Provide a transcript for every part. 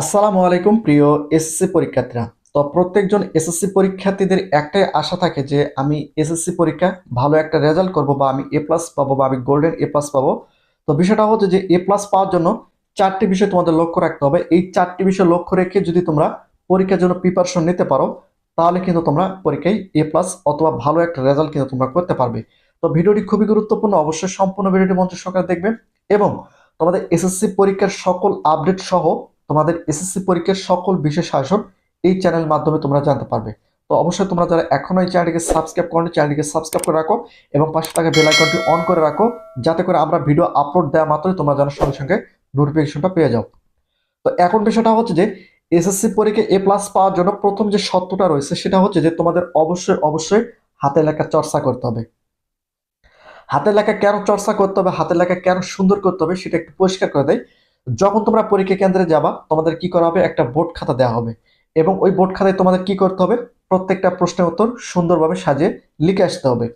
আসসালামু আলাইকুম প্রিয় এসএসসি পরীক্ষার্থীরা। তো প্রত্যেকজন এসএসসি পরীক্ষার্থীদের একটাই আশা থাকে যে আমি এসএসসি পরীক্ষা ভালো একটা রেজাল্ট করব বা আমি এ প্লাস পাবো বা আমি গোল্ডেন এ প্লাস পাবো। তো বিষয়টা হচ্ছে যে এ প্লাস পাওয়ার জন্য চারটি বিষয় তোমাদের লক্ষ্য রাখতে হবে। এই চারটি বিষয় লক্ষ্য রেখে যদি তোমরা পরীক্ষার জন্য প্রিপারেশন নিতে পারো, তাহলে কিন্তু তোমরা পরীক্ষায় এ প্লাস অথবা ভালো একটা রেজাল্ট কিন্তু তোমরা করতে পারবে। তো ভিডিওটি খুবই গুরুত্বপূর্ণ। অবশ্যই সম্পূর্ণ ভিডিওটি মঞ্চ সহকারে দেখবে এবং তোমাদের এসএসসি পরীক্ষার সকল আপডেট সহ তোমাদের এসএসসি পরীক্ষার সকল বিশেষ শাসন এই চ্যানেল মাধ্যমে তোমরা জানতে পারবে। তো অবশ্যই তোমরা যারা এখনও এই চ্যানেলটিকে সাবস্ক্রাইব করো চ্যানেলটিকে সাবস্ক্রাইব করে রাখো এবং পাশে থাকা বেল আইকনটি অন করে রাখো যাতে করে আমরা ভিডিও আপলোড দেওয়া মাত্রই তোমরা যেন সঙ্গে সঙ্গে নোটিফিকেশনটা পেয়ে যাও। তো এখন বিষয়টা হচ্ছে যে, এসএসসি পরীক্ষায় এ প্লাস পাওয়ার জন্য প্রথম যে সত্যটা রয়েছে সেটা হচ্ছে যে, তোমাদের অবশ্যই অবশ্যই হাতে লেখা চর্চা করতে হবে। হাতে লেখা কেন চর্চা করতে হবে হাতে লেখা কেন সুন্দর করতে হবে সেটা একটু পরিষ্কার করে দেয়। যখন তোমরা পরীক্ষা কেন্দ্রে যাবা, তোমাদের কি করা হবে? একটা বোর্ড খাতা দেওয়া হবে। এবং ওই বোর্ড খাতায় তোমাদের কি করতে হবে? প্রত্যেকটা প্রশ্নের উত্তর সুন্দরভাবে সাজিয়ে লিখে আসতে হবে।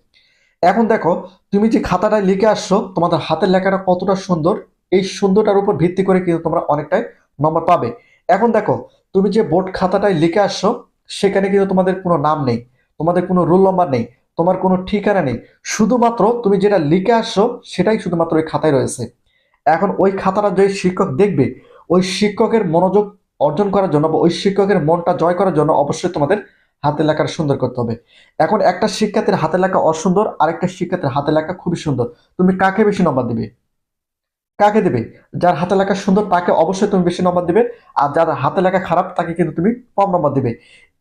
এখন দেখো, তুমি যে খাতাটায় লিখে আসছো, তোমাদের হাতের লেখাটা কতটা সুন্দর? এই সুন্দরটার উপর ভিত্তি করে কিন্তু তোমরা অনেকটাই নম্বর পাবে। এখন দেখো, তুমি যে বোর্ড খাতাটায় লিখে আসছো, সেখানে কিন্তু তোমাদের কোনো নাম নেই, তোমাদের কোনো রোল নম্বর নেই, তোমার কোনো ঠিকানা নেই। শুধুমাত্র তুমি যেটা লিখে আসছো, সেটাই শুধুমাত্র ওই খাতায় রয়েছে। এখন ওই খাতাটা যে শিক্ষক দেখবে, ওই শিক্ষকের মনোযোগ অর্জন করার জন্য বা ওই শিক্ষকের মনটা জয় করার জন্য অবশ্যই তোমাদের হাতে লেখাটা সুন্দর করতে হবে। এখন একটা শিক্ষার্থীর হাতে লেখা অসুন্দর, আরেকটা শিক্ষার্থীর হাতের লেখা খুবই সুন্দর। তুমি কাকে বেশি নম্বর দিবে? কাকে দেবে? যার হাতে লেখা সুন্দর, তাকে অবশ্যই তুমি বেশি নম্বর দিবে। আর যার হাতে লেখা খারাপ, তাকে কিন্তু তুমি কম নম্বর দিবে।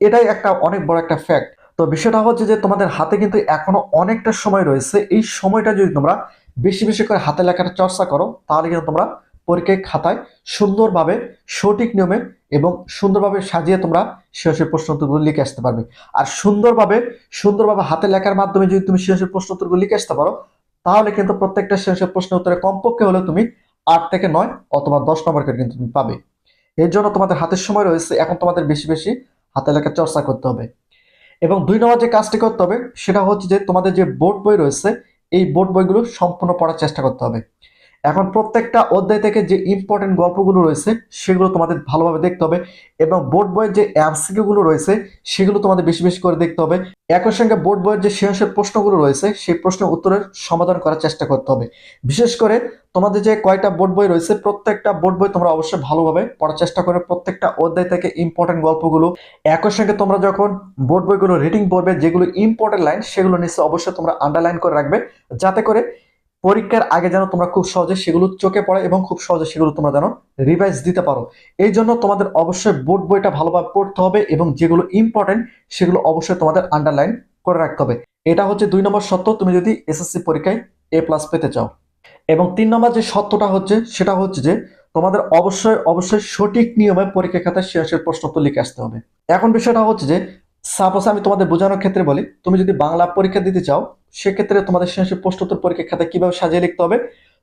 এটাই একটা অনেক বড় একটা ফ্যাক্ট তো বিষয়টা হচ্ছে যে তোমাদের হাতে কিন্তু এখনও অনেকটা সময় রয়েছে। এই সময়টা যদি তোমরা বেশি বেশি করে হাতে লেখাটা চর্চা করো, তাহলে কিন্তু তোমরা পরীক্ষায় খাতায় সুন্দরভাবে সঠিক নিয়মে এবং সুন্দরভাবে সাজিয়ে তোমরা সৃজনশীল প্রশ্ন উত্তরগুলো লিখে আসতে পারবে। আর সুন্দরভাবে সুন্দরভাবে হাতে লেখার মাধ্যমে যদি তুমি সৃজনশীল প্রশ্ন উত্তরগুলো লিখে আসতে পারো, তাহলে কিন্তু প্রত্যেকটা সৃজনশীল প্রশ্ন উত্তরে কমপক্ষে হলেও তুমি আট থেকে নয় অথবা দশ নম্বর করে কিন্তু তুমি পাবে। এর জন্য তোমাদের হাতের সময় রয়েছে, এখন তোমাদের বেশি বেশি হাতে লেখা চর্চা করতে হবে। এবং দুই নম্বর যে কাজটি করতে হবে, সেটা হচ্ছে যে তোমাদের যে বোর্ড বই রয়েছে এই বোর্ড বইগুলো সম্পূর্ণ পড়ার চেষ্টা করতে হবে। এখন প্রত্যেকটা অধ্যায় থেকে যে ইম্পর্টেন্ট গল্পগুলো রয়েছে, সেগুলো তোমাদের ভালোভাবে দেখতে হবে এবং বোর্ড বইয়ের যে এমসিকিউগুলো রয়েছে, সেগুলো তোমাদের বেশি বেশি করে দেখতে হবে। একই সঙ্গে বোর্ড বইয়ের যে সৃজনশীল প্রশ্নগুলো রয়েছে, সেই প্রশ্নের উত্তরের সমাধান করার চেষ্টা করতে হবে। বিশেষ করে তোমাদের যে কয়টা বোর্ড বই রয়েছে, প্রত্যেকটা বোর্ড বই তোমরা অবশ্যই ভালোভাবে পড়ার চেষ্টা করে। প্রত্যেকটা অধ্যায় থেকে ইম্পর্টেন্ট গল্পগুলো। একই সঙ্গে তোমরা যখন বোর্ড বইগুলো রিডিং পড়বে, যেগুলো ইম্পর্টেন্ট লাইন সেগুলো নিশ্চয় অবশ্যই তোমরা আন্ডারলাইন করে রাখবে। যাতে করে পরীক্ষার আগে যেন তোমরা খুব সহজে সেগুলো চোখে পড়ে এবং খুব সহজে সেগুলো তোমরা যেন রিভাইজ দিতে পারো। এই জন্য তোমাদের অবশ্যই বোর্ড বইটা ভালোভাবে পড়তে হবে এবং যেগুলো ইম্পর্টেন্ট সেগুলো অবশ্যই তোমাদের আন্ডারলাইন করে রাখতে হবে। এটা হচ্ছে দুই নম্বর সত্য, তুমি যদি এসএসসি পরীক্ষায় এ প্লাস পেতে চাও। এবং তিন নম্বর যে সত্যটা হচ্ছে, সেটা হচ্ছে যে তোমাদের অবশ্যই অবশ্যই সঠিক নিয়মে পরীক্ষা খাতায় শেষের প্রশ্ন উত্তর লিখে আসতে হবে। এখন বিষয়টা হচ্ছে যে সাপোজ আমি তোমাদের বোঝানোর ক্ষেত্রে বলি, তুমি যদি বাংলা পরীক্ষা দিতে চাও, সেক্ষেত্রে তোমাদের শেষের প্রশ্ন উত্তর পরীক্ষা খাতায় কীভাবে সাজিয়ে লিখতে হবে?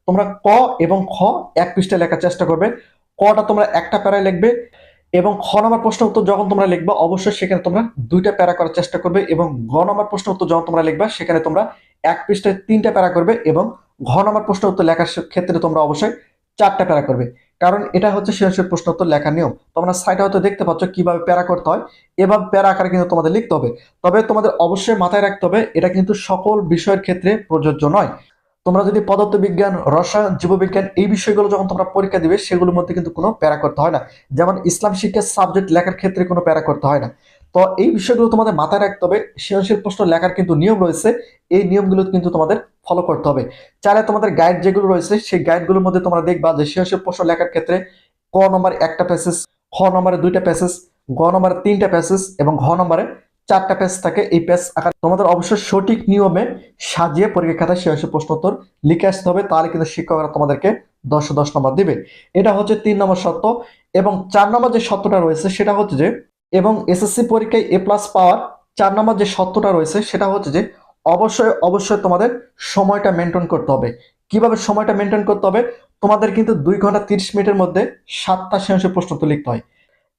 তোমরা ক এবং খ এক পৃষ্ঠায় লেখার চেষ্টা করবে। কটা তোমরা একটা প্যারায় লিখবে এবং খ নম্বর প্রশ্ন উত্তর যখন তোমরা লিখবে, অবশ্যই সেখানে তোমরা দুইটা প্যারা করার চেষ্টা করবে এবং ঘ নম্বর প্রশ্ন উত্তর যখন তোমরা লিখবে, সেখানে তোমরা এক পৃষ্ঠায় তিনটা প্যারা করবে এবং ঘ নম্বর প্রশ্ন উত্তর লেখার ক্ষেত্রে তোমরা অবশ্যই চারটা প্যারা করবে। কারণ এটা হচ্ছে প্রশ্ন উত্তর লেখার নিয়ম। তোমরা সাইডে হয়তো দেখতে পাচ্ছ কীভাবে প্যারা করতে হয়। এভাবে প্যারা আকারে কিন্তু তোমাদের লিখতে হবে। তবে তোমাদের অবশ্যই মাথায় রাখতে হবে, এটা কিন্তু সকল বিষয়ের ক্ষেত্রে প্রযোজ্য নয়। তোমরা যদি পদার্থবিজ্ঞান, রসায়ন, জীববিজ্ঞান এই বিষয়গুলো যখন তোমরা পরীক্ষা দিবে, সেগুলোর মধ্যে কিন্তু কোনো প্যারা করতে হয় না। যেমন ইসলাম শিক্ষার সাবজেক্ট লেখার ক্ষেত্রে কোনো প্যারা করতে হয় না। তো এই বিষয়গুলো তোমাদের মাথায় রাখতে হবে। সৃজনশীল প্রশ্ন লেখার কিন্তু নিয়ম রয়েছে। এই নিয়মগুলো কিন্তু তোমাদের ফলো করতে হবে। চাইলে তোমাদের গাইড যেগুলো রয়েছে, সেই গাইডগুলোর মধ্যে তোমরা দেখবা যে সৃজনশীল প্রশ্ন লেখার ক্ষেত্রে ক নম্বরে একটা প্যাসেজ খ নম্বরে দুইটা প্যাসেজ গ নম্বরে তিনটা প্যাসেজ এবং ঘ নম্বরে চারটা পেজ থাকে। এই পেজ আকার তোমাদের অবশ্যই সঠিক নিয়মে সাজিয়ে পরীক্ষা খাতায় সৃজনশীল প্রশ্ন উত্তর লিখে আসতে হবে। তাহলে কিন্তু শিক্ষকরা তোমাদেরকে দশ দশ নম্বর দিবে। এটা হচ্ছে তিন নম্বর সত্য এবং চার নম্বর যে সত্যটা রয়েছে, সেটা হচ্ছে যে এবং এসএসসি পরীক্ষায় এ প্লাস পাওয়ার চার নম্বর যে সত্যটা রয়েছে, সেটা হচ্ছে যে অবশ্যই অবশ্যই তোমাদের সময়টা মেনটেন করতে হবে। কীভাবে সময়টা মেনটেন করতে হবে? তোমাদের কিন্তু দুই ঘণ্টা তিরিশ মিনিটের মধ্যে সাতটা শেষে প্রশ্ন তো লিখতে হয়।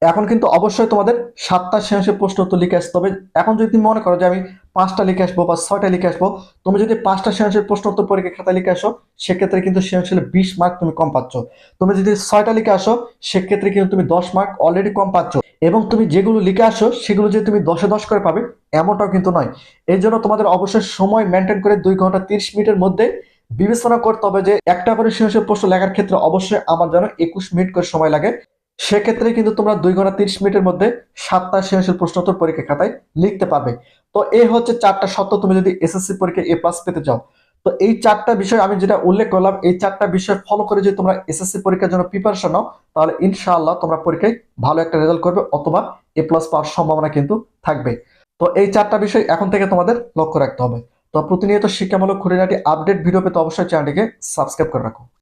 এখন কিন্তু অবশ্যই তোমাদের সাতটা সৃজনশীল প্রশ্ন উত্তর লিখে আসতে হবে। এখন যদি তুমি মনে করো যে আমি পাঁচটা লিখে আসব বা ছয়টা লিখে আসব, তুমি যদি পাঁচটা সৃজনশীল প্রশ্ন উত্তর পরীক্ষা খাতায় লিখে আসো, সেক্ষেত্রে কিন্তু সৃজনশীল বিশ মার্ক তুমি কম পাচ্ছ। তুমি যদি ছয়টা লিখে আসো, সেক্ষেত্রে কিন্তু তুমি দশ মার্ক অলরেডি কম পাচ্ছ। এবং তুমি যেগুলো লিখে আসো, সেগুলো যে তুমি দশে দশ করে পাবে, এমনটাও কিন্তু নয়। এই জন্য তোমাদের অবশ্যই সময় মেনটেন করে দুই ঘণ্টা তিরিশ মিনিটের মধ্যে বিবেচনা করতে হবে যে একটা করে সৃজনশীল প্রশ্ন লেখার ক্ষেত্রে অবশ্যই আমার যেন একুশ মিনিট করে সময় লাগে। সেক্ষেত্রে কিন্তু তোমরা দুই ঘণ্টা তিরিশ মিনিটের মধ্যে সাতটা সৃজনশীল প্রশ্ন উত্তর পরীক্ষা খাতায় লিখতে পারবে। তো এই হচ্ছে চারটা সত্য তুমি যদি এসএসসি পরীক্ষায় এ প্লাস পেতে চাও। তো এই চারটা বিষয় আমি যেটা উল্লেখ করলাম, এই চারটা বিষয় ফলো করে যদি তোমরা এসএসসি পরীক্ষার জন্য প্রিপারেশন নাও, তাহলে ইনশাআল্লাহ তোমরা পরীক্ষায় ভালো একটা রেজাল্ট করবে অথবা এ প্লাস পাওয়ার সম্ভাবনা কিন্তু থাকবে। তো এই চারটা বিষয় এখন থেকে তোমাদের লক্ষ্য রাখতে হবে। তো প্রতিনিয়ত শিক্ষামূলক খুঁটিনাটি আপডেট ভিডিও পেতে অবশ্যই চ্যানেলটিকে সাবস্ক্রাইব করে রাখো।